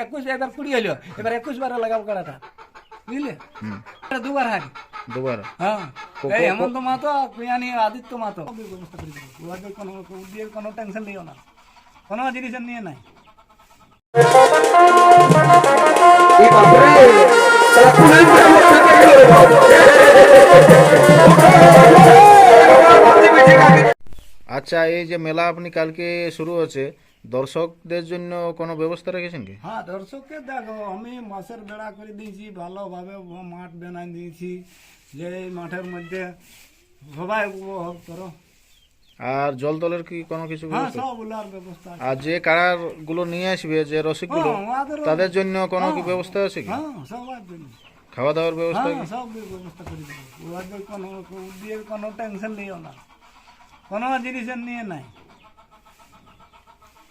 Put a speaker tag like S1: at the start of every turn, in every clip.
S1: একুশ এবার কুড়ি হলো এবার একুশ বারে লাগাবো কাড়াটা বুঝলে
S2: হুম,
S1: এটা দুবার হারি
S2: দুবার
S1: হ্যাঁ
S2: কো-
S1: এই
S2: কো-
S1: হেমন্ত মাহাতো আর কুয়ানি আদিত্য মাহাতো সবই ব্যবস্থা করে দেবো ওদের কোনো দিয়ে কোনো টেনশন নিও না কোনো জিনিসের নিয়ে নাই
S2: আচ্ছা এই যে মেলা আপনি কালকে শুরু হচ্ছে দর্শকদের জন্য কোনো ব্যবস্থা রেখেছেন কি?
S1: হ্যাঁ দর্শককে দেখো আমি মাছের বেড়া করে দিয়েছি ভালোভাবে মাঠ বানাই দিয়েছি যে এই মাঠের মধ্যে সবাই উপভোগ করো।
S2: আর জল তলের কি কোনো কিছু
S1: হ্যাঁ
S2: ব্যবস্থা? আর যে কারারগুলো নিয়ে আসবে যে রসিকগুলো
S1: হ্যাঁ, ওদেরও-
S2: তাদের জন্য কোনো কি ব্যবস্থা আছে কি?
S1: হ্যাঁ
S2: খাওয়া দাওয়ার ব্যবস্থা
S1: হ্যাঁ সব ব্যবস্থা করে দেবো। ওদের কোনো কোনো টেনশন নিও না। কোনো জিনিসের নিয়ে নাই।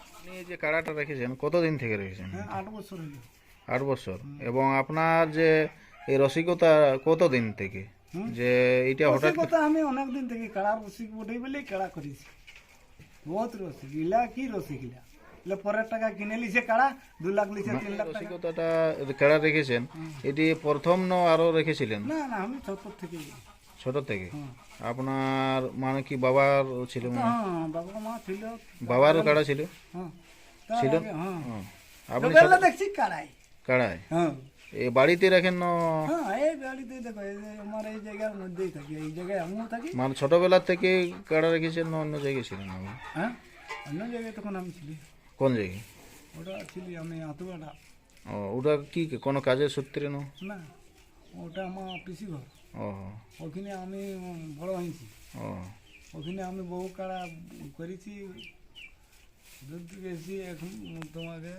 S2: আপনি এই যে কারাটা রেখেছেন কতদিন থেকে রেখেছেন?
S1: হ্যাঁ আট বছর হলো।
S2: আট বছর। এবং আপনার যে এই রসিকতা কতদিন থেকে? যে এটা হঠাৎ
S1: কথা আমি অনেক দিন থেকে কাড়া রসিক বটেই বলেই কাড়া করেছি। বহুত রসিক ইলা কি রসিক ইলা? পরের টাকা কিনে লিছে কাড়া দু লাখ লিছে তিন লাখ
S2: রসিকতাটা কারা রেখেছেন এটি প্রথম ন আরও রেখেছিলেন?
S1: না না আমি ছোট থেকে
S2: ছোট থেকে?
S1: হ্যাঁ।
S2: আপনার মানে কি বাবার ছিল মনে হয়?
S1: হ্যাঁ বাবা মা ছিল।
S2: বাবারও কাড়া ছিল?
S1: হ্যাঁ।
S2: ছিল?
S1: হ্যাঁ।
S2: হুম। আপনি
S1: দেখছি কাড়াই হ্যাঁ।
S2: এ বাড়িতে রাখেন না?
S1: হ্যাঁ এই বাড়িতে দেখো আমার এই জায়গার মধ্যেই থাকি এই জায়গায় আমিও থাকি।
S2: মানে ছোটবেলা থেকে কাড়া রেখেছেন না অন্য জায়গায় ছিলেন আপনি?
S1: হ্যাঁ? অন্য জায়গায় তখন আমি ছিলি।
S2: কোন জায়গায়?
S1: ওটা ছিলি আমি আতুয়াটা
S2: ও ওটা কি কোনো কাজের সূত্রে না?
S1: না ওটা আমার পিসি ঘর
S2: ও
S1: ওখানে আমি বড় হয়েছি
S2: ও
S1: ওখানে আমি বহু কাড়া করেছি দুধ গেছি এখন তোমাকে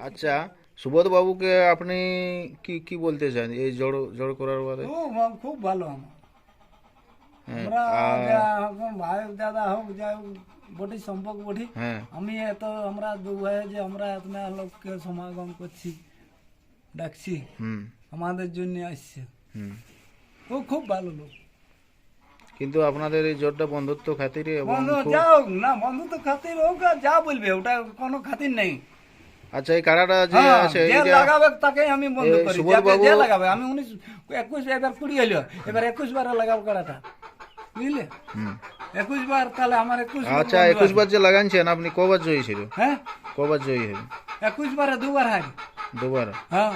S2: আচ্ছা সুবোধ বাবুকে আপনি কি কি বলতে চান এই জড় জড় করার
S1: ও খুব ভালো আমার আমরা ভাই দাদা হোক যা হোক বটি সম্পর্ক বটি আমি এত আমরা দু ভাই যে আমরা এতনা লোককে সমাগম করছি ডাকছি আমাদের জন্য আসছে
S2: হুম
S1: ও খুব ভালো লোক।
S2: কিন্তু আপনাদের এই বন্ধুত্ব খাতিরে এবং
S1: না বন্ধু তো খাতির হোক আর যা বলবে ওটা কোনো খাতির নেই।
S2: আচ্ছা এই কাড়াটা যে
S1: হ্যাঁ,
S2: আছে
S1: যে লাগাবে তাকে আমি বন্ধ করি যে লাগাবে আমি উনিশ একুশ এবার কুড়ি হইল এবার একুশ বারে লাগাবো কাড়াটা বুঝলে। একুশ বার তাহলে আমার একুশ বার
S2: আচ্ছা একুশ। বার যে লাগানছেন আপনি কবার জয়ী ছিল
S1: হ্যাঁ?
S2: কবার জয়ী হলেন
S1: একুশ বারে দুবার হারি
S2: দুবার?
S1: হ্যাঁ।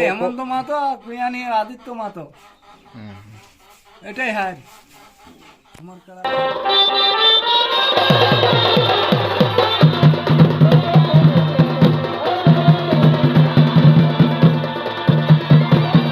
S1: হেমন্ত মাহাতো আর কুয়ানি আদিত্য
S2: হুম।
S1: এটাই হার। আমার